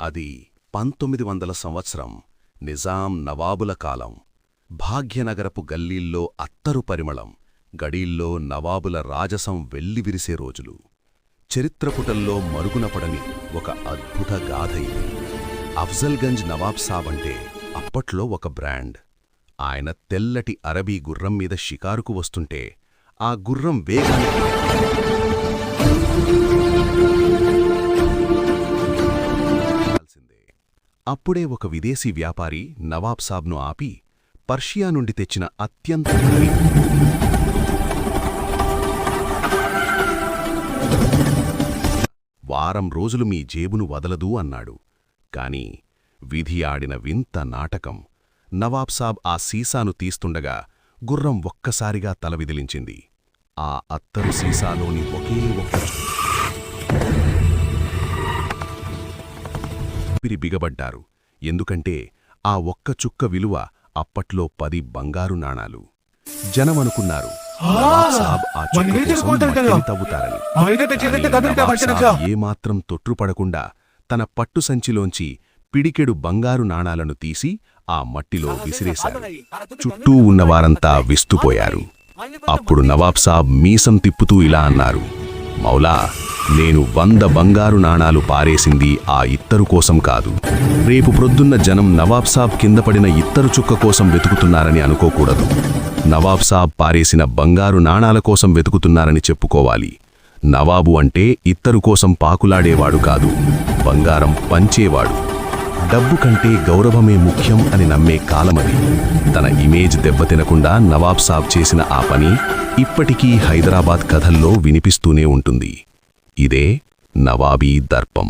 అది పంతొమ్మిది వందల సంవత్సరం నిజాం నవాబుల కాలం. భాగ్యనగరపు గల్లీల్లో అత్తరు పరిమళం గడీల్లో నవాబుల రాజసం వెల్లివిరిసే రోజులు. చరిత్రపుటల్లో మరుగునపడని ఒక అద్భుత గాథ ఇది. అఫ్జల్గంజ్ నవాబ్ సాబ్ అంటే అప్పట్లో ఒక బ్రాండ్. ఆయన తెల్లటి అరబీ గుర్రం మీద షికారుకు వస్తుంటే ఆ గుర్రం వేగానికి అప్పుడే ఒక విదేశీ వ్యాపారి నవాబ్ సాబ్ను ఆపి పర్షియా నుండి తెచ్చిన అత్యంత వారం రోజులు మీ జేబును వదలదు అన్నాడు. కాని విధి ఆడిన వింత నాటకం నవాబ్ సాబ్ ఆ సీసాను తీస్తుండగా గుర్రం ఒక్కసారిగా తల విదిలించింది. ఆ అత్తరు సీసాలోని ఒకే ఒక్క ఊపిరి బిగబడ్డారు. ఎందుకంటే ఆ ఒక్క చుక్క విలువ అప్పట్లో పది బంగారు నాణాలు. జనమనుకున్నారు. ఏమాత్రం తొట్రుపడకుండా తన పట్టు సంచిలోంచి పిడికెడు బంగారు నాణాలను తీసి ఆ మట్టిలో విసిరేశారు. చుట్టూ ఉన్నవారంతా విస్తుపోయారు. అప్పుడు నవాబ్ సాబ్ మీసం తిప్పుతూ ఇలా అన్నారు. మౌలా నేను వంద బంగారు నాణాలు పారేసింది ఆ ఇత్తరు కోసం కాదు. రేపు ప్రొద్దున్న జనం నవాబ్ సాబ్ కింద పడిన ఇత్తరు చుక్క కోసం వెతుకుతున్నారని అనుకోకూడదు. నవాబ్ సాబ్ పారేసిన బంగారు నాణాల కోసం వెతుకుతున్నారని చెప్పుకోవాలి. నవాబు అంటే ఇత్తరు కోసం పాకులాడేవాడు కాదు బంగారం పంచేవాడు. డబ్బు కంటే గౌరవమే ముఖ్యం అని నమ్మే కాలమది. తన ఇమేజ్ దెబ్బతినకుండా నవాబ్ సాబ్ చేసిన ఆ పని ఇప్పటికీ హైదరాబాద్ కథల్లో వినిపిస్తూనే ఉంటుంది. ఇదే నవాబీ దర్పం